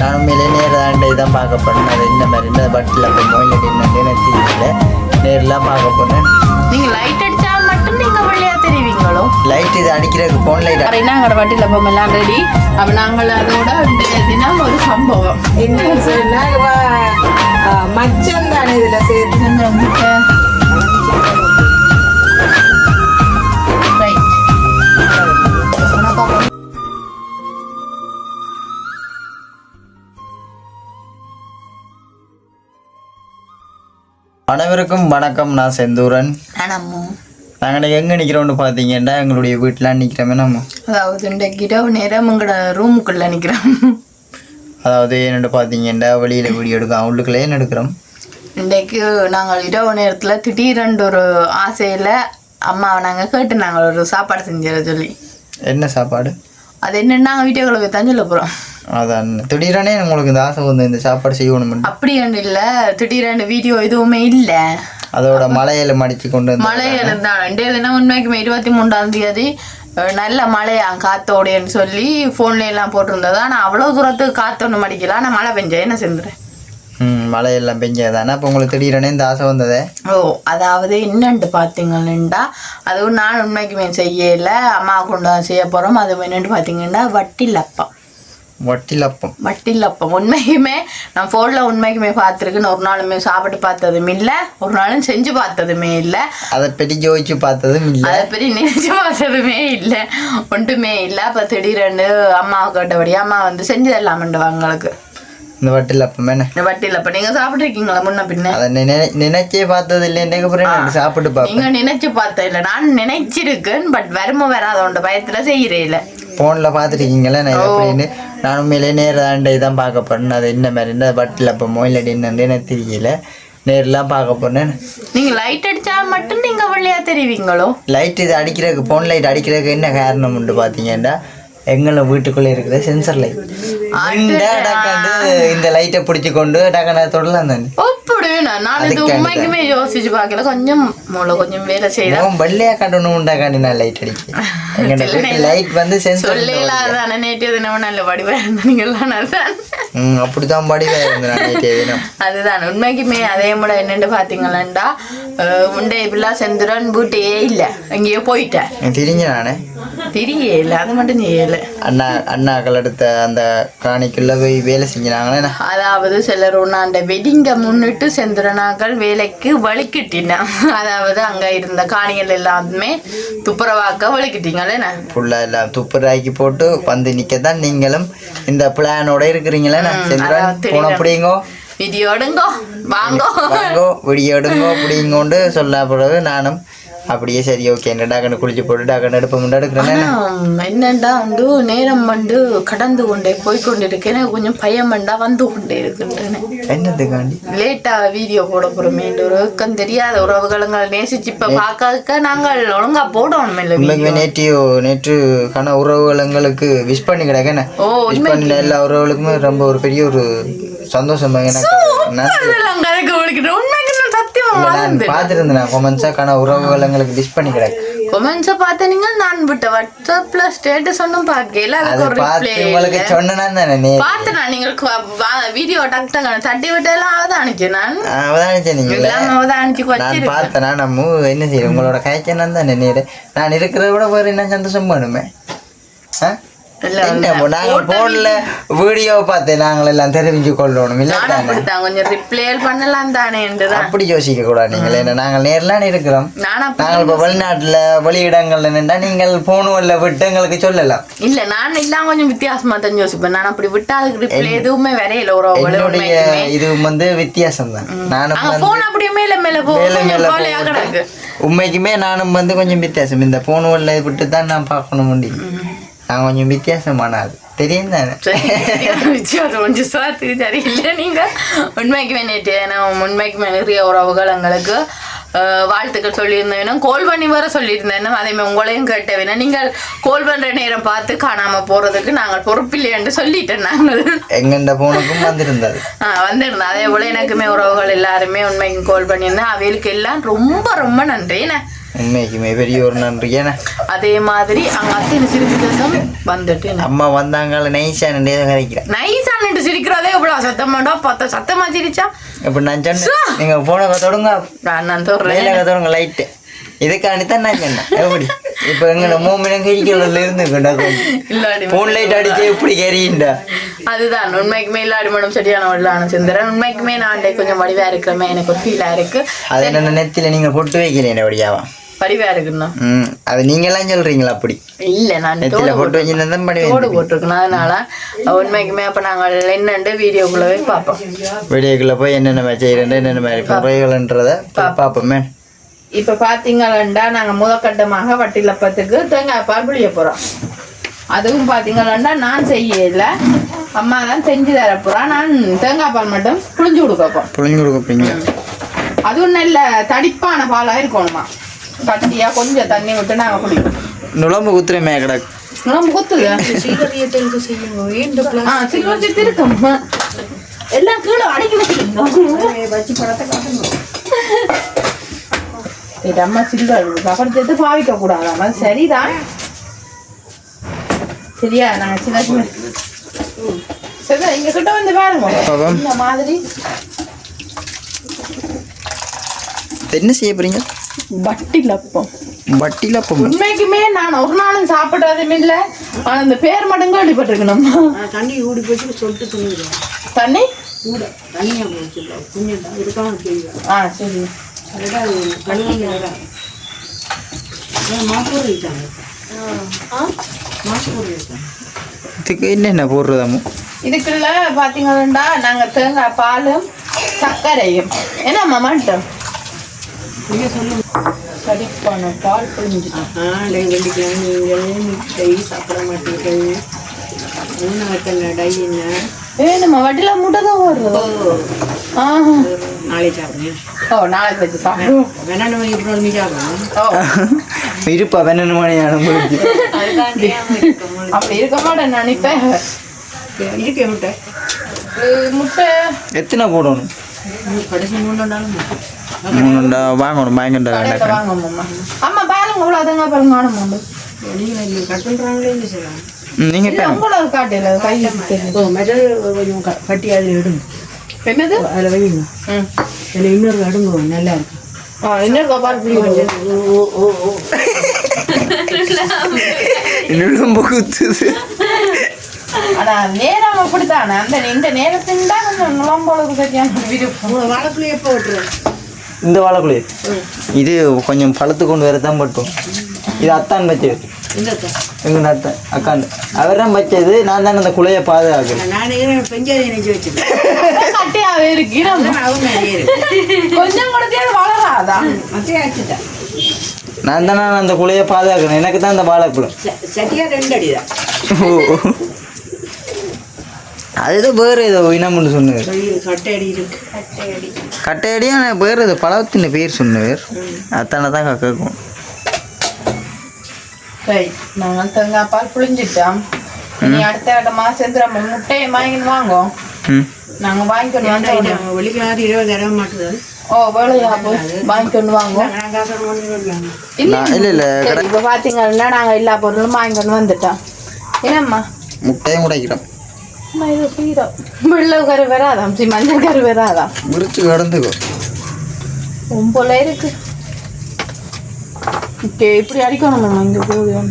நான் உண்மையிலே நேரில் இதான் பார்க்க போனேன் அது என்ன மாதிரி இந்த பட்டில் இல்லை என்னன்னு எனக்கு தெரியல. நேரில் பார்க்க போனேன் நீங்க லைட் அடிச்சா மட்டும் நீங்க வழியா தெரிவிங்களோ? லைட் இது அடிக்கிறதுக்கு ஃபோன் லைட் அப்படின்னா அங்கே வட்டியில் போமெல்லாம் ரெடி அப்போ நாங்கள் அதோட தினம் ஒரு சம்பவம். என்ன சொன்னா இவ, ஆ, மச்சம் தானே இதுல சேர்த்து. அனைவருக்கும் வணக்கம். நான் செந்தூரன். நாங்கள் எங்கே நிற்கிறோம்னு பார்த்தீங்கன்னா எங்களுடைய வீட்டில் நிற்கிறோமே நம்ம. அதாவது இன்றைக்கு இரவு நேரம் எங்களோட ரூமுக்குள்ளே நிற்கிறோம் அதாவது என்னென்னு பார்த்தீங்கன்னா வெளியில் வீடியோ எடுக்க உள்ளுக்குள்ளே என்ன எடுக்கிறோம் இன்றைக்கு நாங்கள் இரவு நேரத்தில் திடீரென்று ஒரு ஆசையில் அம்மாவை நாங்கள் கேட்டு நாங்கள் ஒரு சாப்பாடு செஞ்சிட சொல்லி. என்ன சாப்பாடு? அது என்னன்னு நாங்கள் வீடியோக்குள்ள போய் தான் சொல்ல போகிறோம் அதான். திடீரெனே உங்களுக்கு இந்த ஆசை வந்து இந்த சாப்பாடு செய்யணும்னு. அப்படி இல்லை திடீரென்று வீடியோ எதுவுமே இல்லை. அதோட மலையில மடிச்சு கொண்டு மழையில தான் ரெண்டே தினம் உண்மைக்குமே இருபத்தி மூன்றாம் தேதி நல்ல மழையா காத்தோடையன்னு சொல்லி ஃபோன்ல எல்லாம் போட்டிருந்தது. ஆனால் அவ்வளோ தூரத்துக்கு காத்து ஒன்று மடிக்கல. ஆனால் மழை பெஞ்சா என்ன செஞ்சுறேன் ம் மழையெல்லாம் பெஞ்சாதானே? அப்போ உங்களுக்கு திடீரெனே இந்த ஆசை வந்ததே? ஓ அதாவது என்னன்ட்டு பார்த்தீங்கன்னா அதுவும் நான் உண்மைக்குமே செய்யல. அம்மா கொண்டு செய்ய போகிறோம் அது என்னென்னு பார்த்தீங்கன்னா வட்டிலப்பம். வட்டிலப்பம் வட்டிலப்பம் உண்மைக்குமே நான் ஃபோனில் உண்மைக்குமே பார்த்துருக்குன்னு ஒரு நாளுமே சாப்பிட்டு பார்த்ததும் இல்லை ஒரு நாளும் செஞ்சு பார்த்ததுமே இல்லை. அதை பற்றி ஜோதிச்சு பார்த்ததும் இல்லை. அதை பற்றி நினைச்சு பார்த்ததுமே இல்லை. ஒன்றுமே இல்லை. அப்போ திடீரென்று அம்மாவை கேட்டபடியா அம்மா வந்து செஞ்சு தரலாமண்டு அவங்களுக்கு இந்த வட்டிலப்பம் என்ன? இந்த வட்டிலப்பம். நீங்கள் சாப்பிட்ருக்கீங்களா முன்ன பின்ன? அதை நினை நினைச்சே பார்த்தது அப்புறம் எனக்கு சாப்பிட்டு பார்ப்பேன். நீங்க நினைச்சு பார்த்த இல்லை நான் நினைச்சிருக்கேன் பட் வரும வராதோண்ட பயத்துல செய்யறே இல்லை. ஃபோனில் பார்த்துருக்கீங்களே? நான் அப்படின்னு. நான் உண்மையிலே நேரில் இதான் பார்க்க போறேன். அது என்ன மாதிரி இந்த வட்டிலப்பமோ இல்லாட்டி என்னன்னு எனக்கு தெரியல. நேரில் பார்க்க போறேன். நீங்க லைட் அடிச்சா மட்டும் நீங்க வழியா தெரிவிங்களோ? லைட் இது அடிக்கிறதுக்கு ஃபோன் லைட் அடிக்கிறதுக்கு என்ன காரணம் உண்டு பார்த்தீங்கன்னா எங்களை வீட்டுக்குள்ளே இருக்கிற சென்சர் லைட் இந்த லைட்டை பிடிச்சி கொண்டு டக்கான தொடலாம் தானே? அப்படி நான் நான் இது உண்மைக்குமே யோசிச்சு பார்க்கல. கொஞ்சம் மூளை கொஞ்சம் வேலை செய்யலாம் நான் வெள்ளையா கட்டணும் உண்டாக்காண்டி நான் லைட் வீட்டு லைட் வந்து சென்சர் சொல்லலாதானே நேற்று தினம் நல்ல வடிவா இருந்தீங்களாம் அதுதான் ம் அப்படிதான் படிவா இருந்தேன் நான் நேற்றைய தினம் அதுதான். உண்மைக்குமே அதே முறை என்னென்னு பார்த்தீங்களா உண்டை இப்படிலாம் செந்துரன் வீட்டையே இல்லை. எங்கேயோ போயிட்டேன். தெரிஞ்ச நானே? இல்லை அது மட்டும் செய்யல. அண்ணா அண்ணாக்கள் எடுத்த அந்த காணிக்குள்ள போய் வேலை செஞ்சினாங்களே அதாவது சிலர் ஒன்னாண்ட வெடிங்க முன்னிட்டு செந்திரனாக்கள் வேலைக்கு வலிக்கிட்டினா அதாவது அங்க இருந்த காணிகள் எல்லாமே துப்புரவாக்க வலிக்கிட்டீங்களே ஃபுல்லாக எல்லாம் துப்புராக்கி போட்டு வந்து நிற்க தான் நீங்களும் இந்த பிளானோட இருக்கிறீங்களே செந்திரன் அதான் தெரியும். போன பிடிங்கோ? விதியோ எடுங்கோ வாங்கோ. வாங்கோ விடிய எடுங்கோ பிடிங்கோண்டு சொல்ல பிறகு நானும் அப்படியே சரி ஓகே டாக்கன்னு குளிச்சு போட்டு டாக்கன்னு எடுப்ப முண்டை எடுக்கிறேன் என்னண்டா வந்து நேரம் வந்து கடந்து கொண்டே போய் கொண்டிருக்கேன் கொஞ்சம் பயம் வேண்டா வந்து கொண்டே இருக்கின்றன. என்னதுக்காண்டி? லேட்டா வீடியோ போட போறோமே ஒரு தெரியாத உறவுகளுங்கள் நேசிச்சு இப்ப பார்க்க நாங்கள் ஒழுங்கா போடணும் இல்லை நேற்று நேற்று கன உறவுகள் எங்களுக்கு விஷ் பண்ணி கிடக்கேன் ஓ, விஷ் பண்ண எல்லா உறவுகளுக்குமே ரொம்ப ஒரு பெரிய ஒரு சந்தோஷம் எனக்கு. பார்த்துருந்தேன். கொமெண்ட்ஸாக கன உறவுகள் எங்களுக்கு விஷ் பண்ணி கிடக்கு கொமெண்ட்ஸை பார்த்த நீங்கள் நான் விட்ட வாட்ஸ்அப்ல ஸ்டேட்டஸ் ஒன்றும் பார்க்கல. அது அதுக்கு ஒரு ரிப்ளை உங்களுக்கு சொன்னா தானே நீ? பார்த்தேன் நான் நீங்கள் வீடியோ டக் டக் தட்டி விட்டெல்லாம் அவதான் அனுப்பிச்சு நான் அவதான் நீங்களே. எல்லாம் அவதான் அனுப்பிச்சு நான் வச்சிருக்கேன். பார்த்தேனா நம்ம என்ன செய்யறோம் உங்களோட காய்ச்சல் தானே நான் இருக்கிறத விட வேறு என்ன சந்தோஷம் பண்ணுமே ஆ? போன்ல வீடியோ பார்த்து நாங்கள் எல்லாம் தெரிஞ்சு கொள்ளணும். இல்லை கொஞ்சம் ரிப்ளை பண்ணலாம் தானே அப்படி யோசிக்க கூடாது நீங்கள். என்ன நாங்கள் நேர்லாம் இருக்கிறோம். நாங்கள் இப்போ வெளிநாட்டில் வெளியிடங்கள்ல நின்றா நீங்கள் போனுவல்ல விட்டு எங்களுக்கு சொல்லலாம். இல்ல நான் எல்லாம் கொஞ்சம் வித்தியாசமா தான் யோசிப்பேன். நான் அப்படி விட்டா அதுக்கு ரிப்ளை எதுவுமே வரையில உறவுகள் என்னுடைய இது வந்து வித்தியாசம் தான் நானும் போன் அப்படியே மேல மேல மேல மேல உண்மைக்குமே நானும் வந்து கொஞ்சம் வித்தியாசம். இந்த போனுவல்ல விட்டு தான் நான் பார்க்கணும் முடியும் நான் கொஞ்சம் வித்தியாசமான ஆள் தெரியும் தானே வித்தியாசம் கொஞ்சம் சாத்துக்கு சரியில்லை நீங்க உண்மைக்குமே நேற்று நான் உண்மைக்குமே நிறைய உறவுகள் எங்களுக்கு வாழ்த்துக்கள் சொல்லியிருந்தேன் கோல் பண்ணி வர சொல்லியிருந்தேன் அதே மாதிரி உங்களையும் கேட்டவேனா நீங்கள் கோல் பண்ற நேரம் பார்த்து காணாம போறதுக்கு நாங்கள் பொறுப்பில்லை என்று சொல்லிட்டேன் நாங்கள் எங்கண்ட போனுக்கும் வந்திருந்தது ஆ வந்திருந்தேன் அதே போல எனக்குமே உறவுகள் எல்லாருமே உண்மைக்கு கோல் பண்ணியிருந்தேன் அவைகளுக்கு எல்லாம் ரொம்ப ரொம்ப நன்றி என்ன உண்மைக்குமே பெரிய ஒரு நன்றி ஏன்னா அதே மாதிரி அங்க அத்தனை சிரிக்கிறதும் வந்துட்டு அம்மா வந்தாங்கள நைஸா நின்று கரைக்கிறேன் நைஸா நின்று சிரிக்கிறதே இவ்வளவு சத்தம் பண்ணா பார்த்தா சத்தமா சிரிச்சா? இப்ப நான் சொன்னேன் நீங்க போன தொடங்க. நான் மேல தொடங்க லைட்டு இதுக்காண்டி தான் நான் சொன்னேன். எப்படி? இப்ப எங்களோட மூமினம் கிழிக்கிறதுல இருந்து போன் லைட் அடிச்சு எப்படி கறியுண்டா அதுதான் உண்மைக்குமே இல்லாடி மேடம் சரியான உள்ளான சுந்தரன் உண்மைக்குமே நான் கொஞ்சம் வடிவா இருக்கிறமே எனக்கு ஒரு ஃபீலா இருக்கு. அது நெத்தில நீங்க பொட்டு வைக்கிறேன் எப்படியாவா வடிவா இருக்குண்ணா ம் அது நீங்களாம் சொல்றீங்களா அப்படி? இல்ல நான் நெத்தில தோடு பொட்டு வச்சுருந்தா பண்ணி தோடு போட்டிருக்கணும் அதனால உண்மைக்குமே அப்ப நாங்கள் என்னண்டு வீடியோக்குள்ளவே பார்ப்போம். வீடியோக்குள்ள போய் என்னென்ன மாதிரி செய்யறேன் என்னென்ன மாதிரி குறைகள்ன்றத பார்ப்போமே. இப்ப பாத்தீங்கன்னா நாங்க முதற்கட்டமாக வட்டிலப்பத்துக்கு தேங்காய் பால் புளிய போறோம். அதுவும் பாத்தீங்கன்னா நான் செய்யல. அம்மா தான் செஞ்சு தர போறா. நான் தேங்காய் பால் மட்டும் புளிஞ்சு கொடுக்கப்போம் புளிஞ்சு கொடுப்பீங்க அதுவும் நல்ல தடிப்பான பாலா இருக்கணுமா? கட்டியா கொஞ்சம் தண்ணி விட்டு நாங்க குடிப்போம். நுழம்பு குத்துறமே கிடக்கு நம்ம குத்துது? ஆ சில்வர் சித்து இருக்கும் எல்லாம் கீழே அடக்கி வச்சுருக்கோம் அம்மா சில்வர் சேர்த்து பாவிக்க கூடாதாம் அது சரிதான். சரியா? நாங்க சின்ன சின்ன சரி எங்க கிட்ட வந்து பாருங்க. இந்த மாதிரி. என்ன செய்ய போறீங்க? வட்டி லப்பம் வட்டியில பொம்மை உண்மைக்குமே நான் ஒரு நாளும் சாப்பிட்டதும் இல்ல ஆனா இந்த பேர் மட்டும் கேள்விப்பட்டிருக்கேன் நம்ம தண்ணி ஊடி போச்சு சொல்லிட்டு துணிடுவோம் தண்ணி? கூட தண்ணியா போச்சு புண்ணியம் தான் தெரியும் ஆ சரி. அதுதான் வைத்தாங்க மாசூர் வைத்தாங்க இதுக்கு என்னென்ன போடுறதாமோ? இதுக்குள்ள பாத்தீங்கன்னா நாங்க தேங்காய் பாலும் சர்க்கரையும். என்ன மாமாட்டம் நீங்கள் சொல்லுங்க. சரிப்பான பால் புழிஞ்சு ஆ டை வெள்ளிக்கிழமை நீங்கள் டை சாப்பிட மாட்டீர்கள். என்ன வைக்கல டை என்ன வேணுமா வட்டில முட்டை தான் வருது. நாளைக்கு சாப்பிடுங்க. ஓ நாளைக்கு வச்சு சாப்பிடுவோம். வெண்ணெய் மணி எப்படி மீ சாப்பிடுங்க ஓ. இருப்பா பன்னெண்டு மணி ஆன முடிஞ்சு. அப்படி இருக்க மாட்டேன் நினைப்பேன். இருக்கே முட்டை? முட்டை. எத்தனை போடணும்? கடைசி மூணு நாளும் மூணுண்டா வாங்கணும் பயங்கண்டா கடையில வாங்க மாமா அம்மா பாருங்க இவ்வளோ தேங்காய் பாருங்க காணும் உண்டு நீங்க காட்டில கொஞ்சம் கட்டி அதில் எடுங்க என்னது அதில் வைங்க அதில் இன்னொரு அடுங்க நல்லா இருக்கு ஆ இன்னொரு நுழம்பு குத்துது ஆனா நேரம் அப்படித்தானே அந்த இந்த நேரத்தின் தான் கொஞ்சம் நுழம்போளுக்கு சரியான விருப்பம் எப்போ விட்டுருவேன் இந்த வாழைக்குழி இது கொஞ்சம் பழுத்து கொண்டு வரதான் பட்டும். இது அத்தான் வச்சது இந்த எங்க அத்தான் அக்காண்டு அவர் தான் வச்சது நான் தான் அந்த குலையை பாதுகாக்கிறேன். நான் தானே அந்த குலையை பாதுகாக்கிறேன். எனக்கு தான் அந்த வாழைக்குளம் சட்டியா ரெண்டு அடி தான் அதுதான் வேறு ஏதோ இனம்னு சொன்னவர் கட்டை அடி இருக்கு. கட்டையடியா நான் வேறு ஏதோ பழத்தின் பேர் சொன்னவர் அத்தானே தான் கேட்கும். நாங்கள் தேங்காய் பால் புளிஞ்சிட்டோம் இனி அடுத்த இடமா சேர்ந்து நம்ம முட்டையை வாங்கின்னு வாங்கோம் ம். நாங்க இருபது தடவை மாட்டுது. ஓ வேலையா வாங்கிக்கொண்டு வாங்குவோம் நான் காசு கொண்டு வரலாங்க நான் இல்லை இல்லை இப்போ பார்த்தீங்கன்னா நாங்கள் எல்லா பொருளும் வாங்கிக்கொண்டு வந்துட்டோம். என்னம்மா? முட்டையும் உடைக்கிறோம். வெள்ளை கரு வராதாம் சி மஞ்சள் கரு வராதாம். விரிச்சு கடந்துக்கோ. ரொம்ப இருக்கு. ஓகே இப்படி அடிக்கணும் இங்கே போதும்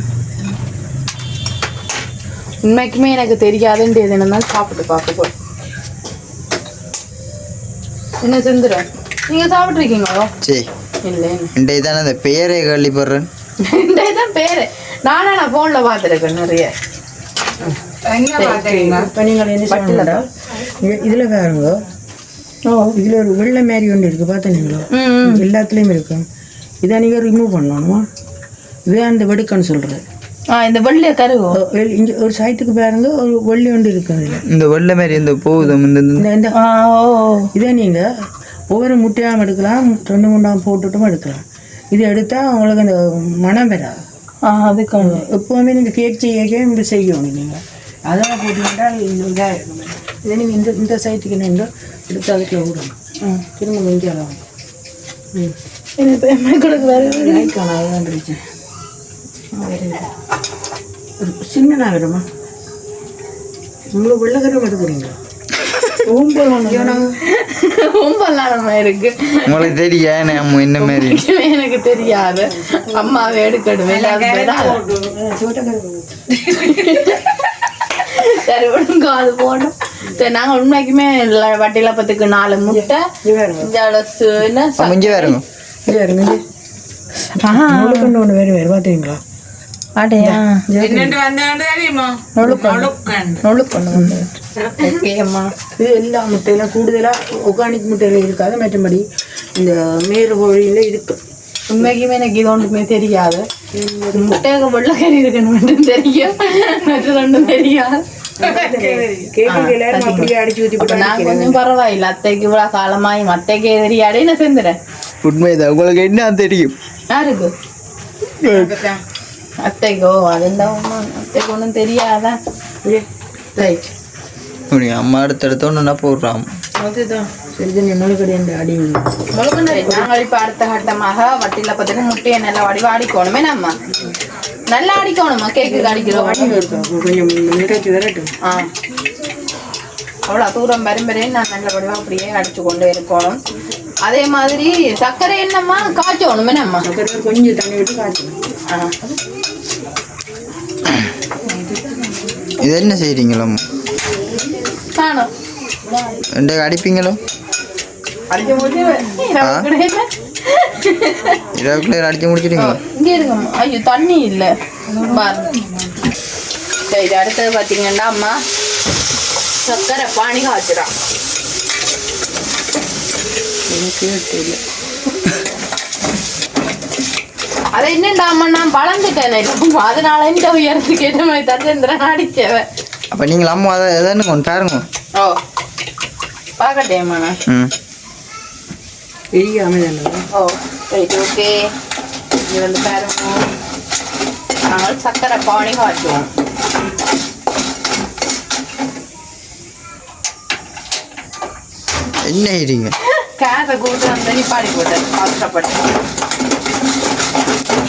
உண்மைக்குமே எனக்கு தெரியாதுன்ட்டு எது என்னன்னா சாப்பிட்டு பார்க்க போய் என்ன செந்துடும் நீங்கள் சாப்பிட்ருக்கீங்களோ சரி இல்லை. இன்றைய தானே அந்த பேரை கேள்விப்படுறேன். இந்த இதான் பேர். நானே நான் ஃபோனில் பார்த்துருக்கேன் நிறைய. இப்போ நீங்கள் என்ன செய்யணும்டா? இதில் பாருங்க. ஓ. இதில் ஒரு வெள்ளை மாதிரி ஒன்று இருக்குது பார்த்தீங்களா எல்லாத்துலேயும் இருக்கும் இதை நீங்கள் ரிமூவ் பண்ணணுமா? இதே அந்த வெடுக்கன்னு சொல்கிறது ஆ இந்த வெள்ளைய கருவோ இங்கே ஒரு சைட்டுக்கு பாருங்க ஒரு வெள்ளி ஒன்று இருக்கு அதில் இந்த வெள்ளை மாதிரி இந்த போகுதம் இந்த இந்த- இதை நீங்கள் ஒவ்வொரு முட்டையாகவும் எடுக்கலாம் ரெண்டு மூணாம் போட்டுட்டும் எடுக்கலாம். இது எடுத்தால் உங்களுக்கு அந்த மனம் வராது. ஆ அதுக்கான எப்போவுமே நீங்கள் கேக் செய்ய இப்படி செய்யணும் நீங்கள் அதெல்லாம் போட்டீங்கன்னா இந்த இதாக இருக்கும் இதை நீங்கள் இந்த இந்த சைட்டுக்கு நின்று எடுத்து அதுக்குள்ள விடணும் திரும்ப கொஞ்சம் அளவு எனக்கு எம்மக்களுக்கு வேற? லைக்கான அதுதான் பிரச்சனை ஒரு சின்ன நகரமா உங்களுக்கு வெள்ளக்கரம் எடுக்கிறீங்களா உங்களுக்கு தெரியும் நம்ம என்ன மாதிரி? எனக்கு தெரியாது. அம்மாவை எடுக்கடுவேன் சரி விடுங்க அது போடும். சரி நாங்க உண்மைக்குமே வட்டியில பத்துக்கு நாலு முட்டை ஜலசு என்ன? ச- முடிஞ்சு வேறுங்க முழுக்கண்டு ஒன்று வேறு வேறு பார்த்தீங்களா நொழுக்கண்டு நொழுக்கொண்டு கூடுதலாக ஒர்கானிக் முட்டையில இருக்காது மற்றபடி இந்த மேறு கோழியில இருக்கு. உண்மைக்குமே எனக்கு இது ஒன்றுமே தெரியாது. முட்டைக்கு வெள்ளக்கறி இருக்குன்னு மட்டும் தெரியும். மற்றது ஒன்றும் தெரியாது. கொஞ்சம் பரவாயில்ல. அத்தைக்கு இவ்வளவு காலமாயி மத்தைக்கு தெரியாடே நான் செந்துறேன். உண்மைதான். உங்களுக்கு என்ன தெரியும்? யாருக்கு? அத்தைக்கோ அதுதான். அத்தைக்கு ஒன்றும் தெரியாதா? ரைட். அம்மா அடுத்தடுத்து ஒன்றுனா போடுறான் அதுதான். சரி தண்ணி முழுக்கடி அந்த அடி. முழுக்க நாங்கள் இப்போ அடுத்த கட்டமாக வட்டியில் பார்த்துட்டு முட்டையை நல்லா வடிவா அடிக்கணுமே நம்ம. நல்லா அடிக்கணுமா கேக்கு அடிக்கிறோம் கொஞ்சம் நிறைச்சி விரட்டும் ஆ. அவ்வளோ தூரம் வரும்பரையும் நான் நல்ல வடிவா அப்படியே அடிச்சு கொண்டு இருக்கணும். அதே மாதிரி சர்க்கரை என்னம்மா? காய்ச்சணுமே நம்ம. அப்புறம் கொஞ்சம் தண்ணி விட்டு காய்ச்சணும் ஆ. இது என்ன செய்கிறீங்களோ காணும். ரெண்டு அடிப்பீங்களோ? இரவுக்குள்ளே அடிச்சு முடிச்சிட்டீங்களோ இங்கே இருக்கும்மா ஐயோ தண்ணி இல்லை. பாருங்க சரி அடுத்தது பார்த்தீங்கன்னா அம்மா சர்க்கரை பானி காய்ச்சிடும் அது என்னண்டா அம்மா நான் வளர்ந்துட்டேன். அதனால இந்த உயரத்துக்கு ஏற்ற மாதிரி தச்சந்திரன் அடிச்சவன். அப்போ நீங்கள் அம்மா அதை எதானு ஒன்று பாருங்க. ஓ பார்க்கட்டேம்மா நான். ம். பெரிய அமைதானே ஓ ரைட் ஓகே இது வந்து பாருங்க நாங்கள் சர்க்கரை பானி காய்ச்சுவோம் என்ன செய்கிறீங்க கேஸை கூட்டு வந்து நிப்பாடி போட்டேன் அவசரப்பட்டு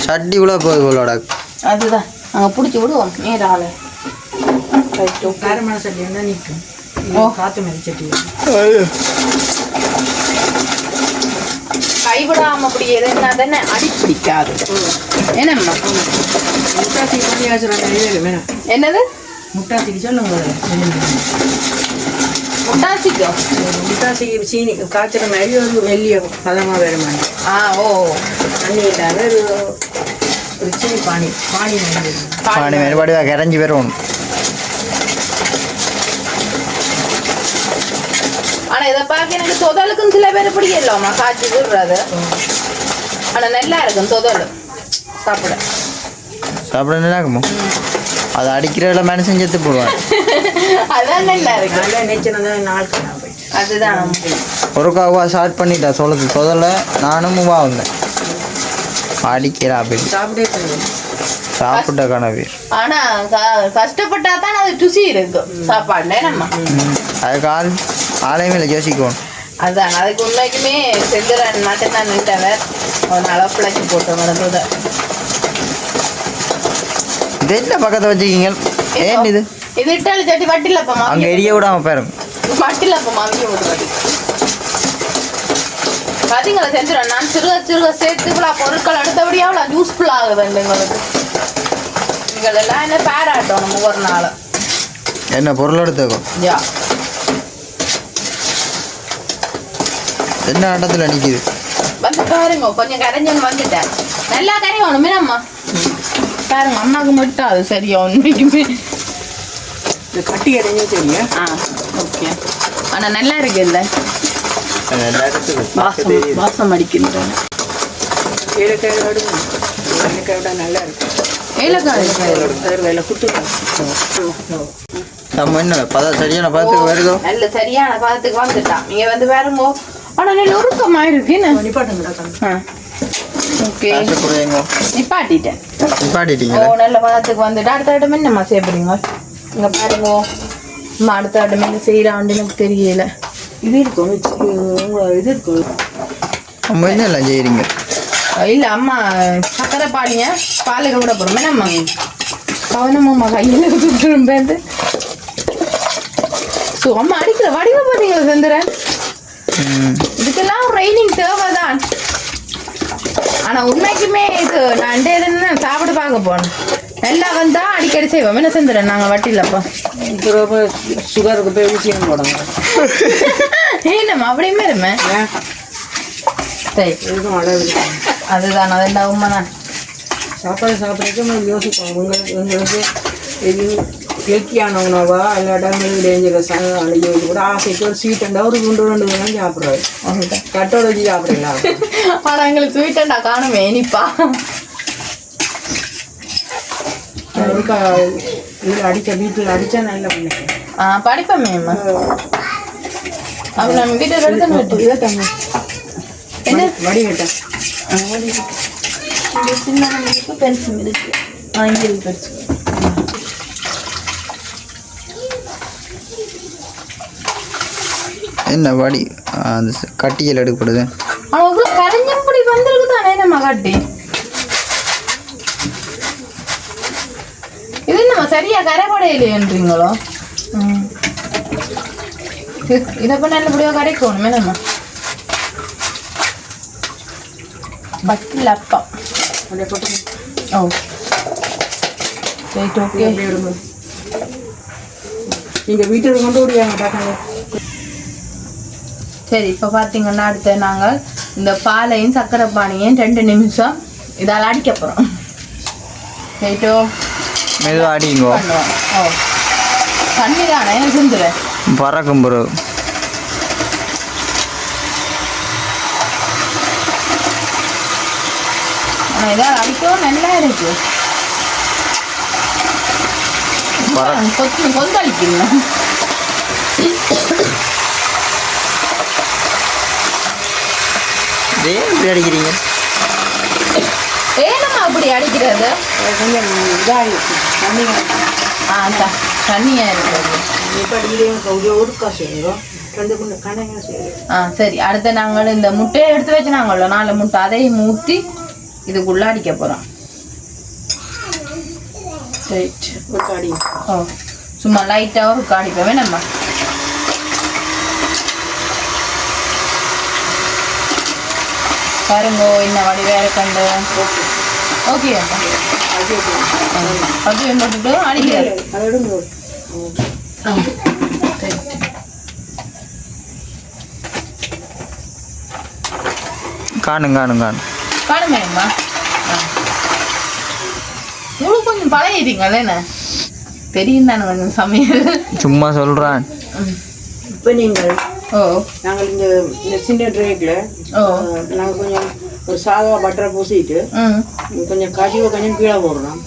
சட்டி கூட போகுது போலோட அதுதான் நாங்கள் பிடிச்சி விடுவோம் நேரால காரமான சட்டி இருந்தால் நிற்கும் ஓ. காற்று மாதிரி சட்டி கைவிடாம அப்படி எதுனா தானே? அடி பிடிக்காது என்னம்மா முட்டாசிக்கு என்னது? முட்டாசிக்கு சொல்லுங்க முட்டாசிக்கும் முட்டாசிக்கு? சீனி காய்ச்சற மாதிரி ஒரு மெல்லிய பதமாக வருமானு ஆ ஓ. தண்ணி இல்லாத ஒரு சீனி பானி பானி மாதிரி பாடி மாதிரி பாடி கரைஞ்சி வரணும் ஆனா இதை பார்க்க எனக்கு தொதலுக்கும் சில பேர் பிடிக்கலாமா காய்ச்சி விடுறது ஆனா நல்லா இருக்கும் தொதல். சாப்பிட. சாப்பிட என்ன ஆகுமோ அதை அடிக்கிறதுல மனுஷன் செத்து போடுவான். அதான் நல்லா இருக்கு. நல்லா அதுதான் காவா ஸ்டார்ட் பண்ணிட்டா சொல்லுது தொதல நானும் மூவா வந்தேன். அடிக்கிறா அப்படி. சாப்பிட்டே கனவு ஆனா கஷ்டப்பட்டா தான் அது ருசி இருக்கும் சாப்பாடுல நம்ம. அதுக்கு ஆள் ஆலயமே இல்லை யோசிக்கணும் அதான் அதுக்கு உண்மைக்குமே செந்திரன் மட்டும்தான் நின்றவர் அதனால பிழைச்சி போட்டு வளர்ந்தது இது என்ன பக்கத்தை வச்சுக்கிங்க ஏன் இது? இது இட்டாலி சட்டி வட்டிலப்பமா அங்கே எரிய விடாம பாருங்க வட்டிலப்பமா அவிய விடுறது பாத்தீங்களா செந்திரன் நான் சிறுக சிறுக சேர்த்து இவ்வளோ பொருட்கள் அடுத்தபடியா அவ்வளோ யூஸ்ஃபுல் ஆகுது எங்களுக்கு? நீங்கள் எல்லாம் என்ன பாராட்டணும் ஒவ்வொரு நாளும். என்ன பொருள் எடுத்துக்கோ. யா. என்ன ஆட்டத்தில் நிற்கிது வந்து பாருங்க கொஞ்சம் கரைஞ்சன் வந்துட்டேன் நல்லா கரையணுமே அம்மா பாருங்க அம்மாவுக்கு மட்டும் அது சரியா உண்மைக்குமே இந்த கட்டி அடைஞ்சே தெரியும் ஆ ஓகே ஆனா நல்லா இருக்கு இல்ல வாசம் வாசம் அடிக்கின்றன ஏலக்காய் ஏலக்காய் விட நல்லா இருக்கும் ஏலக்காய் குத்துக்கலாம் நம்ம என்ன பத சரியான பதத்துக்கு வருதோ நல்ல சரியான பதத்துக்கு வந்துட்டான் நீங்க வந்து பாருங்க ஆனா நல்ல உருக்கமா இருக்கு. என்ன? நிப்பாட்டுங்கடா கண்ணு ஓகே. நிப்பாட்டிட்டேன். ஓ நிப்பாட்டிட்டீங்களா நல்ல பதத்துக்கு வந்துட்டு அடுத்த இடம் என்னம்மா செய்யப்படுங்க இங்க பாருங்க. அம்மா அடுத்த இடம் என்ன செய்யறான்னு எனக்கு தெரியல. இது இருக்கும் உங்க இது இருக்கும் நம்ம என்ன எல்லாம் செய்கிறீங்க இல்ல அம்மா சக்கரை பாடிய பாலுக்கு விட போறோம். என்னம்மா கவனமாம்மா கையில சுட்டுரும்பேந்து ஸோ அம்மா அடிக்கிற வடிவ பார்த்தீங்களா செந்துறேன் இதுக்கெல்லாம் ட்ரைனிங் தேவைதான். ஆனா உண்மைக்குமே இது நான் என்ன சாப்பிட பார்க்க போனேன் நல்லா வந்தா அடிக்கடி செய்வோம். என்ன செந்துறேன் நாங்க வட்டிலப்பா இப்போ சுகருக்கு போய் ஊசியம் போடுங்க ஏன்னம்மா அப்படியுமே இருமே. சரி. அதுதான் அதெல்லாம் உண்மைதான். சாப்பாடு சாப்பிட்றதுக்கு யோசிப்போம். உங்களுக்கு உங்களுக்கு இது ஹெல்த்தியான உணவா இல்லாட்டா உங்களுக்கு டேஞ்சரஸ் அழுகி வச்சு கூட ஆசைக்கு ஒரு ஸ்வீட் அண்டா ஒரு குண்டு ரெண்டு தான் சாப்பிட்றாரு கட்டோட வச்சு சாப்பிட்றீங்களா ஆனா எங்களுக்கு ஸ்வீட்டண்டா காணுமே இனிப்பா இதில் அடித்த வீட்டில் அடித்தா நல்லா பண்ணிக்கிறேன் ஆ படிப்போமே அம்மா அப்ப நம்ம வீட்டை எடுத்து விட்டு இதை தங்க என்ன வடிகட்டேன் இங்க சின்ன இருக்கு பெருசும் இருக்கு ஆ இங்க இருக்கு பெருசு என்ன வடி? அந்த ச- கட்டியல் எடுக்கப்படுது. இவ்வளவு கரைஞ்சம்படி வந்திருக்கு தானே நம்ம காட்டி? இது நம்ம சரியா கரைப்படையிலையன்றீங்களோ. இது- இதை பண்ண நல்லபடியாக கரைக்கணுமே நம்ம. பட்டில் அப்பா ஓ. ரைட் ஓகே நீங்கள் வீட்டுக்கு கொண்டு ஓடியாங்க டாக்காங்க சரி இப்போ பார்த்தீங்கன்னா அடுத்து நாங்கள் இந்த பாலையும் சர்க்கரை பானையும் ரெண்டு நிமிஷம் இதால் அடிக்க போகிறோம் ரைட்டோ மெதுவாக அடிங்கோ. ஓ. தண்ணி தானே செஞ்சுறேன் பறக்கும் பிறகு ஆனால் இதால் அடிக்கவும் நல்லா இருக்கு. பற ஏன் இப்படி அடிக்கிறீங்க? ஏனம்மா அப்படி அடிக்கிறது? கொஞ்சம் தண்ணி ஆ த- தண்ணியா இருக்கிறது ஆ சரி. அடுத்து நாங்கள் இந்த முட்டையை எடுத்து வச்சு நாங்கள் நாலு முட்டை அதையும் ஊற்றி இதுக்குள்ள அடிக்க போகிறோம் அடி ஓ சும்மா லைட்டாக ஒரு காடிப்பவே நம்ம. பாருங்க இன்ன வடி வேற கண்டு ஓகே அது போட்டுட்டு அடிக்கிறது அதை விடுங்க ஆ சரி. காணும் காணும் காணும். காணுமே அம்மா. உங்களுக்கு கொஞ்சம் பழகிட்டீங்களே என்ன? தெரியும் தானே கொஞ்சம் சமையல். சும்மா சொல்கிறான். இப்போ நீங்கள் நாங்கள் இந்த இந்த சின்ன ட்ரேக்கில் நாங்கள் கொஞ்சம் ஒரு சாதா பட்டரை பூசிட்டு கொஞ்சம் கசிவை கொஞ்சம் கீழே போடுறோம்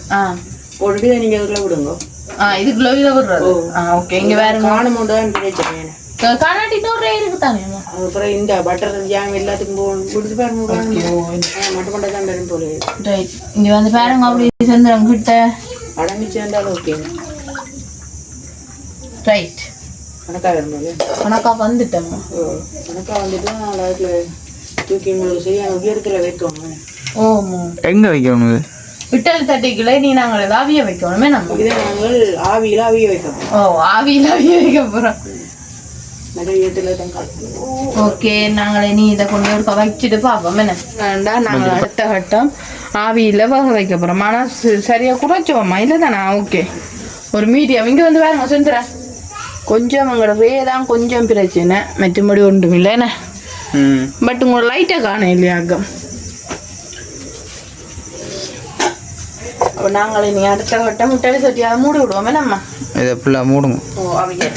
போட்டுட்டு நீங்கள் அதுக்குள்ள விடுங்க. ஆ இதுக்குள்ள இதை விடுறது? ஆ ஓகே இங்கே வேற காணும் தான் பிரச்சனை கண்ணாடி ரே இருக்கு தானே? அதுக்கப்புறம் இந்த பட்டர் ஜாம் எல்லாத்துக்கும் போ கொடுத்து பாருங்க மட்டும் மட்டும் தான் தரும் போல. ரைட் இங்க வந்து பாருங்க அப்படி சந்திரன் கிட்ட. அடங்கி சேர்ந்தாலும் ஓகே ரைட் கணக்காக இருந்தாலும் கணக்கா வந்துட்டோம் கணக்காக வந்துட்டு நான் தூக்கி உங்களுக்கு செய்ய உயரத்தில் வைக்கணும் ஓமோ. எங்கே வைக்கணும் இது விட்டல் தட்டிக்குள்ள நீ நாங்கள் ஏதாவது அவிய வைக்கணுமே நம்ம. இதை நாங்கள் ஆவியில் ஆவிய வைக்கணும் ஓ ஆவியில் அவிய வைக்க தங்கால் ஓகே நாங்கள் இனி இதை கொண்டு ஒரு வச்சுட்டு பார்ப்போம் என்ன? வேண்டாம் நாங்கள் அடுத்த கட்டம் ஆவியில் வேக வைக்க போகிறோம் ஆனால் சரியாக குறைச்சோம்மா இல்லை தானே ஓகே. ஒரு மீடியம். இங்கே வந்து பாருங்க செஞ்சுறேன் கொஞ்சம் உங்களோட ரே தான் கொஞ்சம் பிரச்சனை. மற்றபடி ஒன்றும் இல்லை என்ன? ம். பட் உங்களோட லைட்டை காணும் இல்லையா அக்கம்? அப்போ நாங்கள் இனி அடுத்த கட்டம் முட்டை சட்டியாக மூடி விடுவோமே நம்ம இதை ஃபுல்லாக மூடுங்க. ஓ அவிய.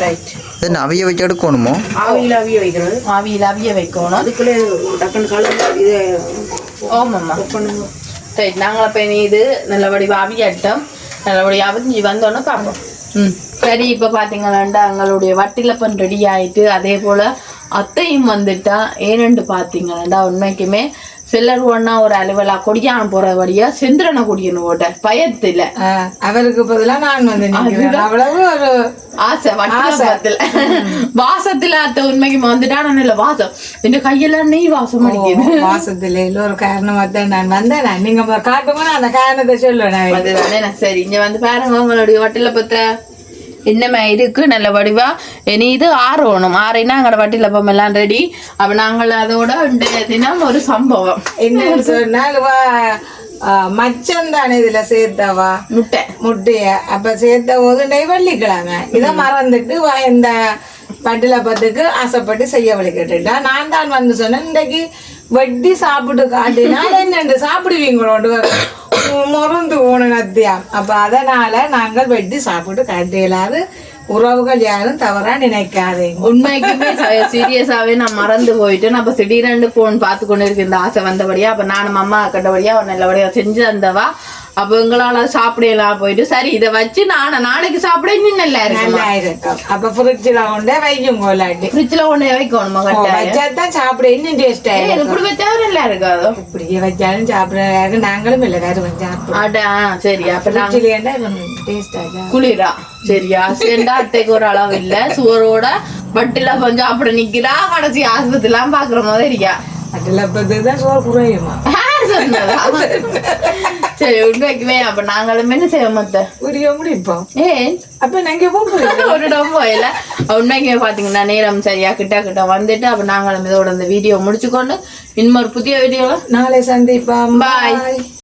ரைட் இது என்ன அவிய வச்சு எடுக்கணுமோ? ஆவியில் ஆவிய வைக்கிறது. ஆவியில் அவிய வைக்கணும். அதுக்குள்ளே டக்குன்னு கலந்து இதை ஓமாம்மா பண்ணுங்க. ரைட் நாங்கள் அப்போ இனி இது நல்லபடி அவியட்டம் நல்லபடி அவிஞ்சி வந்தோன்னே பார்ப்போம். ம். சரி இப்போ பார்த்தீங்களாண்டா எங்களுடைய வட்டிலப்பன் ரெடி ஆயிட்டு அதே போல் அத்தையும் வந்துட்டா. ஏனென்று பார்த்தீங்களாண்டா உண்மைக்குமே செல்லர் ஒண்ணா ஒரு அலுவலா கொடியான போறபடியா செந்திரனை குடிக்கணும் போட்ட பயத்துல. அவருக்கு பதிலா நான் வந்து அவ்வளவு ஒரு ஆசை வட்டத்துல வாசத்துல அத்த உண்மைக்கு வந்துட்டா நான் இல்ல வாசம். இந்த கையெல்லாம் நெய் வாசம் அடிக்குது. மாசத்துல இல்ல ஒரு காரணமா தான் நான் வந்தேன். நீங்க காட்டும்போது அந்த காரணத்தை சொல்லுவேன். அதுதானே சரி இங்க வந்து பாருங்க உங்களுடைய வட்டில பத்த. என்னமே இருக்கு நல்ல வடிவா. இனி இது ஆறணும். ஆறினா எங்களோட வட்டில பம் எல்லாம் ரெடி அப்ப நாங்கள் அதோட இன்றைய தினம் ஒரு சம்பவம். என்னன்னு சொன்னால் மச்சம் தானே இதுல சேர்த்தவா? முட்டை. முட்டைய. அப்ப சேர்த்த போது வெள்ளிக்கிழமை. இதை மறந்துட்டு வா இந்த பட்டில பத்துக்கு ஆசைப்பட்டு செய்ய வலிக்கிட்டுட்டா நான் தான் வந்து சொன்னேன் இன்றைக்கு வெட்டி சாப்பிட்டு காட்டினால் என்னண்டு சாப்பிடுவீங்களோண்டு. முறந்து போன நத்தியாம் அப்ப அதனால நாங்கள் வெட்டி சாப்பிட்டு காட்டியலாது உறவுகள் யாரும் தவறா நினைக்காதே. உண்மைக்குமே சீரியஸாவே நான் மறந்து போயிட்டு நான் அப்ப திடீரெண்டு போன் பார்த்து கொண்டு இருக்கு இந்த ஆசை வந்தபடியா அப்ப நானும் அம்மா கண்டபடியா அவன் நல்லபடியா செஞ்சு தந்தவா? அப்ப எங்களால சாப்பிடலாம் போயிட்டு சரி இதை வச்சு நானே நாளைக்கு சாப்பிட இன்னும் நல்லா இருக்கு நல்லா இருக்கும். அப்ப ஃப்ரிட்ஜில் கொண்டே வைக்கும் கோலாட்டி ஃப்ரிட்ஜ்ல கொண்டு வைக்கணுமா கட்டாயம்? வச்சாதான் சாப்பிட இன்னும் டேஸ்ட் இது இப்படி வச்சா நல்லா இருக்காதோ இப்படியே வச்சாலும் சாப்பிட நாங்களும் இல்லை கருவன் சாப்பிடுவோம். அட சரி அப்ப டேஸ்ட் ஆச்சா குளிரா? சரியா சேர்ந்தா அத்தைக்கு ஒரு அளவு இல்ல சுவரோட பட்டில கொஞ்சம் அப்படி நிக்கிறா கடைசி ஆஸ்பத்திரிலாம் பாக்குற மாதிரி இருக்கா? அதில் பத்துக்கு தான் சோறு குறையுமா? சொன்னதா? சரி உண்மைக்குமே அப்ப நாங்களும் என்ன செய்ய மத்த புரிய முடிப்போம் ஏன் அப்ப நாங்க ஒரு இடம் போயில உண்மைக்குமே பாத்தீங்கன்னா நேரம் சரியா கிட்ட கிட்ட வந்துட்டு அப்ப நாங்களும் இதோட இந்த வீடியோ முடிச்சுக்கொண்டு இன்னொரு புதிய வீடியோல நாளை சந்திப்போம். பாய்